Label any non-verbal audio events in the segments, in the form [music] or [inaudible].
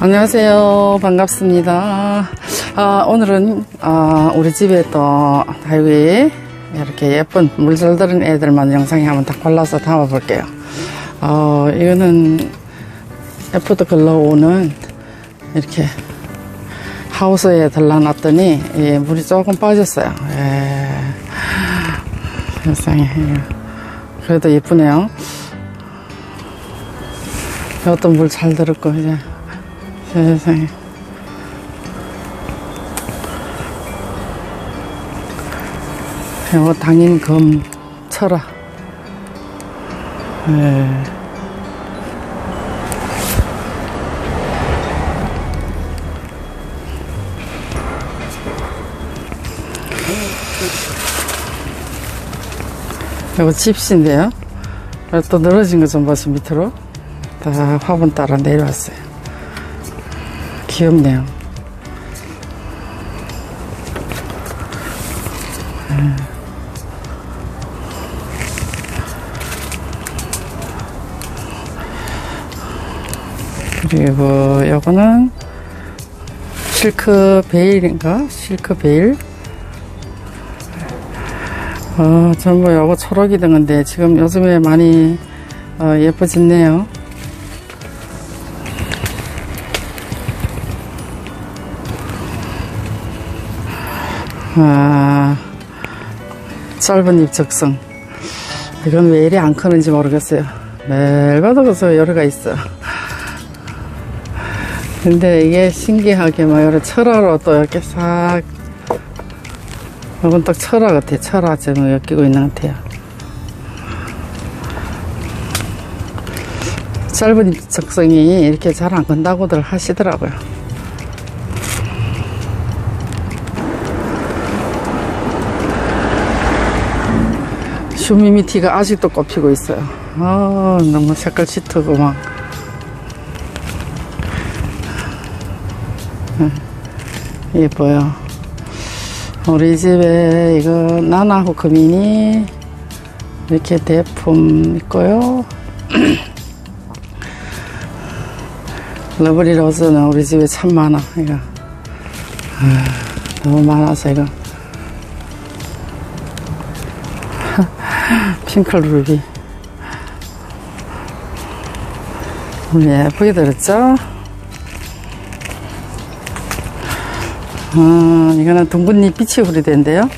안녕하세요. 반갑습니다. 아, 오늘은, 아, 우리 집에 또, 다육이, 이렇게 예쁜 물잘 들은 애들만 영상에 한번 딱 골라서 담아볼게요. 어, 이거는, 에프드 글로우는, 이렇게, 하우스에 들러놨더니, 예, 물이 조금 빠졌어요. 예. 세상에. 그래도 예쁘네요. 이것도 물 잘 들었고, 이제. 세상에. 이거 당인 검 철아. 네. 이거 집시인데요. 또 늘어진 거좀 보세요, 밑으로. 다 화분 따라 내려왔어요. 귀엽네요. 그리고 요거는 실크 베일인가? 실크 베일. 어, 전부 요거 초록이 된 건데 지금 요즘에 많이 어, 예뻐졌네요. 아, 짧은 잎 적성. 이건 왜 이리 안 크는지 모르겠어요. 그서 여러가 있어. 근데 이게 신기하게 뭐 여러 철화로 또 이렇게 싹 이건 딱 철화 같아. 철화 지금 엮이고 있는 것 같아요. 짧은 잎 적성이 이렇게 잘 안 건다고들 하시더라고요. 슈미미티가 아직도 꼽히고 있어요. 아, 너무 색깔 짙고 막. 예뻐요. 우리 집에 이거 나나호 금이니 이렇게 대품 있고요. [clears throat] 러브리 로즈는 우리 집에 참 많아. 이거 아, 너무 많아서 이거 [laughs] 핑클 루비 예쁘게 들었죠? 아, 이거는 둥근잎 빛이 후리된데요.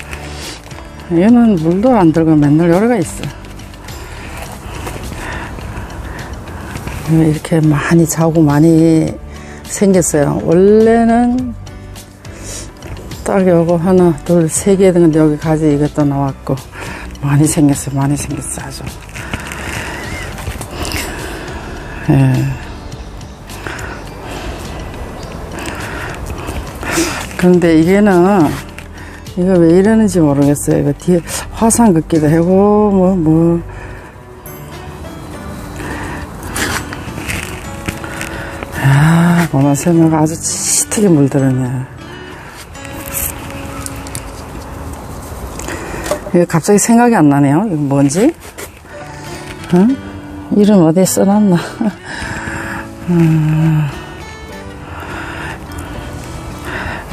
이거는 물도 안 들고 맨날 요래가 있어. 이렇게 많이 자고 많이 생겼어요. 원래는 딱 요거 하나, 둘, 세 개 되는데 여기 가지 이것도 나왔고 많이 생겼어요. 많이 생겼어 아주. 예. 그런데 이게는 이거 왜 이러는지 모르겠어요. 이거 뒤에 화상 긋기도 하고 뭐 뭐. 아, 뭐만 설명가 아주 짙게 물들었네. 갑자기 생각이 안 나네요. 이거 뭔지? 응? 이름 어디에 써놨나? [laughs] 음.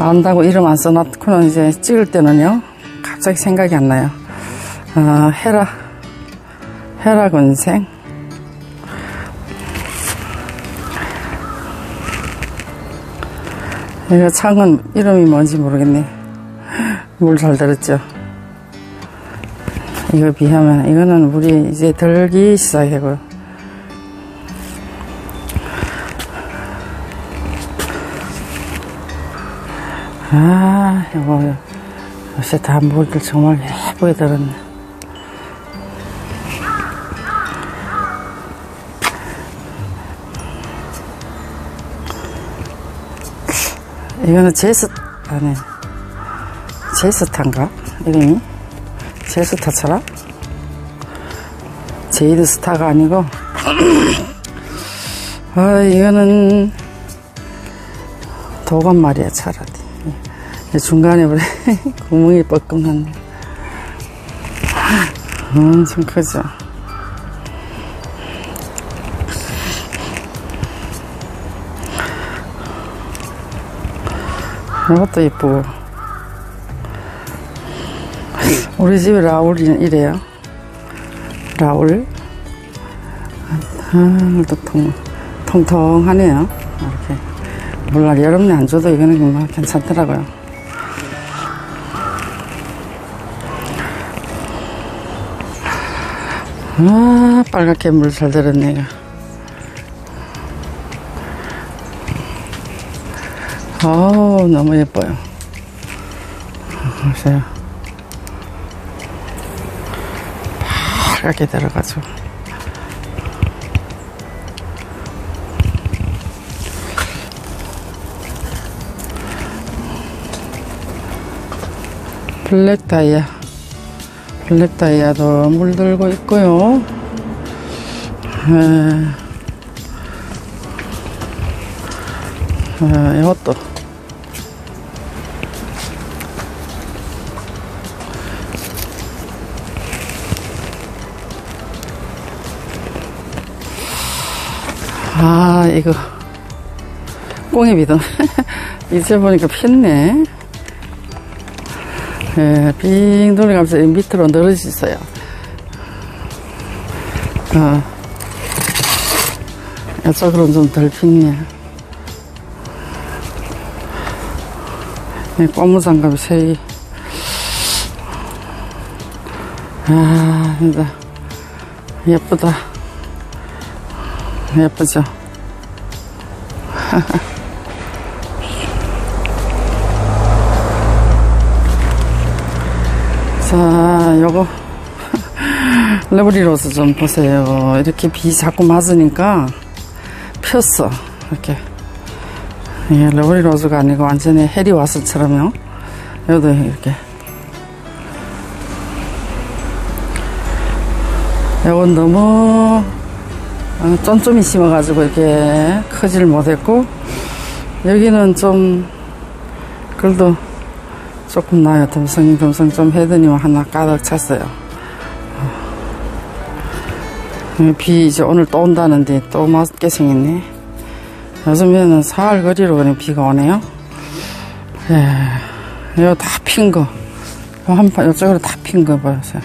안다고 이름 안 써놨고는 이제 찍을 때는요 갑자기 생각이 안 나요 어, 헤라 헤라 군생 이거 창은 이름이 뭔지 모르겠네 물잘 들었죠 이거 비하면 이거는 물이 이제 들기 시작하고요 아, 이거, 요새 다 물들 정말 예쁘게 들었네. 이거는 제스, 아니, 제스타인가? 이름이? 제스타처럼? 제이드 스타가 아니고, [clears throat] 아, 이거는 도감 말이야, 차라리. 중간에 그래 [laughs] 구멍이 뻐끔 났네 엄청 크죠 이것도 이쁘고. 우리 집에 라울이 이래요. 라울. 아, 또 통, 통통하네요. 이렇게. 몰라, 여름에 안 줘도 이거는 정말 괜찮더라고요. 아, 빨갛게 물 잘 들었네, 이거. 어우, 너무 예뻐요. 보세요. 빨갛게 들어가지고. 블랙 다이아. 블랙 다이아도 물들고 있고요. 에, 에, 이것도. 아, 이거. 꽁이비등. 이제 [laughs] 보니까 폈네. 예, 빙 돌아가면서 이 밑으로 늘어졌어요. 어. 이쪽으로는 좀덜 핀네. 이 고무장갑 색이. 아, 진짜. 예쁘다. 예쁘죠? [laughs] 자, 요거. [laughs] 레브리로스 좀 보세요. 이렇게 비 자꾸 맞으니까 폈어. 이렇게. 이게 레브리로즈가 아니고 완전히 해리와스처럼요. 여기도 이렇게. 요건 너무 어, 쫀쫀이 심어가지고 이렇게 크질 못했고, 여기는 좀, 그래도 조금 나요. 듬성듬성 좀 해더니 하나 가득 찼어요. 어, 비 이제 오늘 또 온다는데 또 맞게 생겼네. 요즘에는 사흘 거리로 그냥 비가 오네요. 예, 이거 다 핀 거. 요 한판, 이쪽으로 다 핀 거 보세요.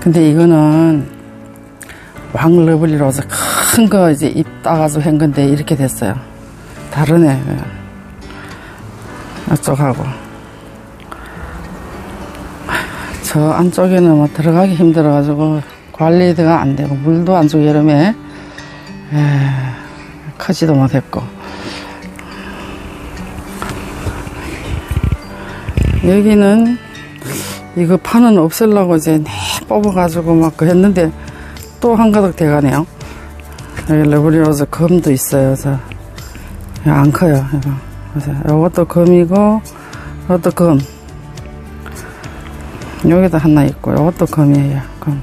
근데 이거는 왕 러블리 로즈 큰거 이제 입 따가지고 한 건데 이렇게 됐어요. 다르네. 이쪽하고. 저 안쪽에는 뭐 들어가기 힘들어가지고 관리가 안 되고 물도 안 주고 여름에 에, 크지도 못했고 여기는 이거 파는 없애려고 이제 네 뽑아가지고 막그 했는데 또 한 가득 돼가네요. 여기 레브리로즈 검도 있어요. 그래서 안 커요. 그래서 이것도 검이고 이것도 검 여기도 하나 있고 이것도 검이에요. 검.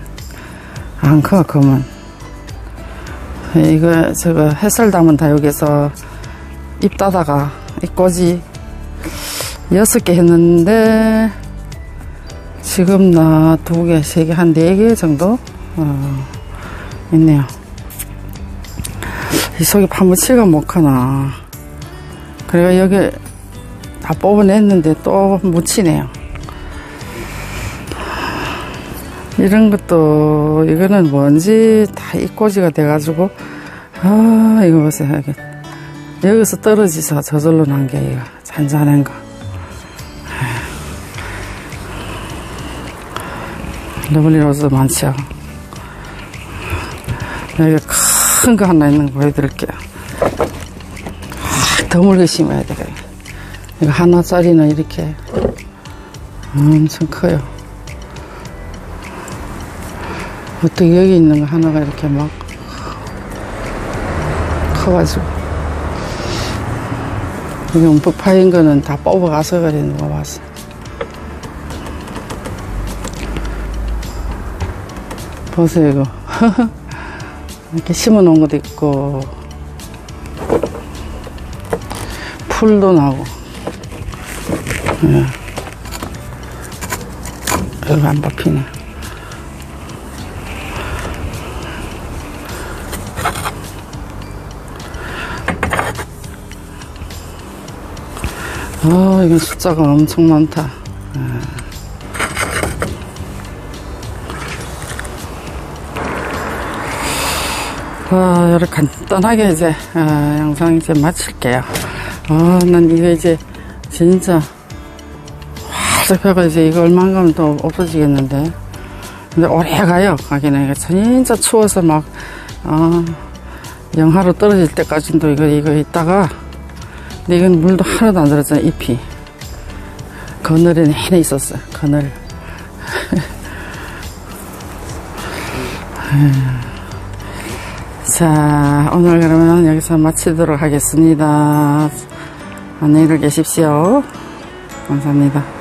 안커 검은. 이거 저거 햇살 담은 다 여기서 입 닫아가 이 꼬지 여섯 개 했는데 지금 나 두 개, 세 개, 한 네 개 정도? 어, 있네요. 이 속에 파묻히가 못 하나. 그래가 여기 다 뽑아냈는데 또 묻히네요. 이런 것도 이거는 뭔지 다 이꼬지가 돼가지고 아 이거 보세요 여기 여기서 떨어지서 저절로 난 게 이거 잔잔한 거 러블리 로즈 많죠 여기 큰 거 하나 있는 거 보여드릴게요. 아, 드물게 심어야 돼요 이거 하나짜리는 이렇게 엄청 커요. 어떻게 여기 있는 거 하나가 이렇게 막 커가지고. 이게 움푹 파인 거는 다 뽑아가서 그러는 거 봤어 보세요 이거 [laughs] 이렇게 심어 놓은 것도 있고 풀도 나고 예. 여기 안 뽑히네 아, 이건 숫자가 엄청 많다. 아, 이렇게 간단하게 이제, 아, 영상 이제 마칠게요. 아, 난 이거 이제, 진짜, 화석해가 이제 이거 가면 또 없어지겠는데. 근데 오래 가요, 가기는. 이거 진짜 추워서 막, 아, 영하로 떨어질 때까지도 이거, 이거 있다가, 근데 이건 물도 하나도 안 들었잖아, 잎이. 그늘에 내내 있었어, 그늘. [laughs] 자, 오늘 그러면 여기서 마치도록 하겠습니다. 안녕히 계십시오. 감사합니다.